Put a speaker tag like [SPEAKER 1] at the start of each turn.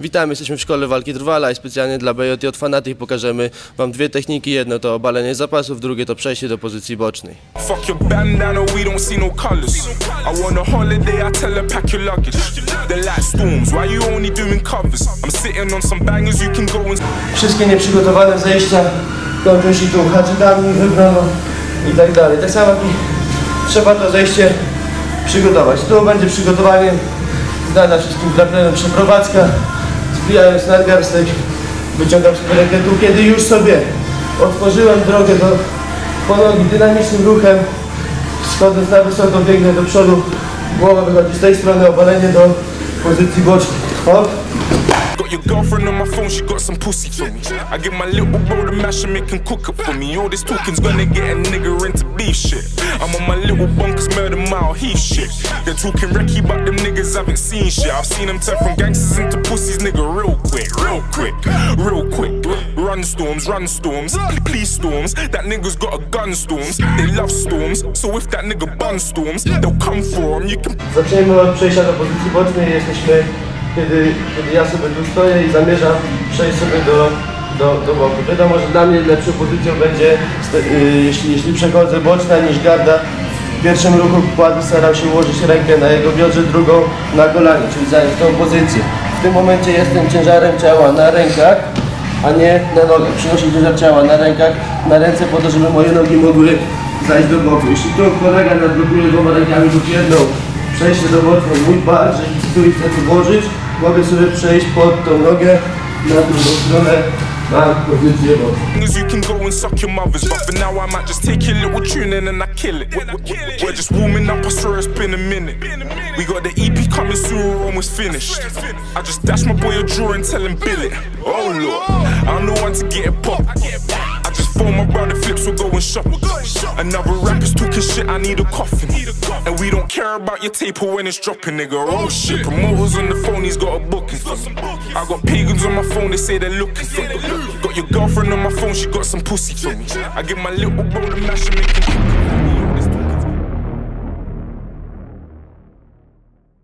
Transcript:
[SPEAKER 1] Witam, jesteśmy w Szkole Walki Drwala i specjalnie dla BJJ od Fanatic pokażemy Wam dwie techniki. Jedno to obalenie zapasów, drugie to przejście do pozycji bocznej.
[SPEAKER 2] No.
[SPEAKER 1] Wszystkie nieprzygotowane zejścia kończą się tu haczykami, wybroną i tak dalej. Tak samo trzeba to zejście przygotować. Tu będzie przygotowanie znana wszystkim traplerem przeprowadzka. Zbijając nadgarstek, wyciągam sobie rękę tu, kiedy już sobie otworzyłem drogę do po nogi dynamicznym ruchem, schodząc na wysoko, biegnę do przodu, głowa wychodzi z tej strony, obalenie do pozycji bocznej. Hop.
[SPEAKER 2] Got your girlfriend on my phone, she got some pussy for me. I get my little bro to mash and make him cook up for me. All this talking's gonna get a nigga into beef shit. I'm on my little bunkers, murder mile heath shit. They're talking recce, but them niggas haven't seen shit. I've seen them turn from gangsters into pussies, nigga, real quick, real quick, real quick. Run storms, run storms, police storms. That nigga's got a gun storms. They love storms, so if that nigga bun storms, they'll come for him. You can
[SPEAKER 1] Zaczniemy od przejścia do pozycji bocznej. Jesteśmy, kiedy, kiedy ja sobie tu stoję i zamierzam przejść sobie do, do, do boku. Wiadomo, że dla mnie lepszą pozycją będzie, y, jeśli, jeśli przechodzę boczna niż garda. W pierwszym ruchu kładu staram się ułożyć rękę na jego biodrze, drugą na kolanie, czyli zająć tą pozycję. W tym momencie jestem ciężarem ciała na rękach, a nie na nogach. Przynoszę ciężar ciała na rękach, na ręce po to, żeby moje nogi mogły zajść do boku. Jeśli tu kolega nadblokuje dwoma rękami lub jedną, przejście do boku, mój bar, że tu i tu włożyć, mogę sobie przejść pod tą nogę na drugą stronę.
[SPEAKER 2] As you can go and suck your mothers, but for now I might just take your little tune in and I kill it. We're just warming up, I swear it's been a minute. We got the EP coming soon, we're almost finished. I just dash my boy a draw and tell him bill it. Oh lord, I'm the one to get it popped. I just phone my brother flips, we'll go and shop. Another rapper's talking shit, I need a coffin. And we don't care about your tape or when it's dropping, nigga. Oh shit, promoters on the phone, he's got a booking. I got pagans on my phone, they say they're looking for me. Got your girlfriend on my phone, she got some pussy for me. I give my little bro to mash and make him cook.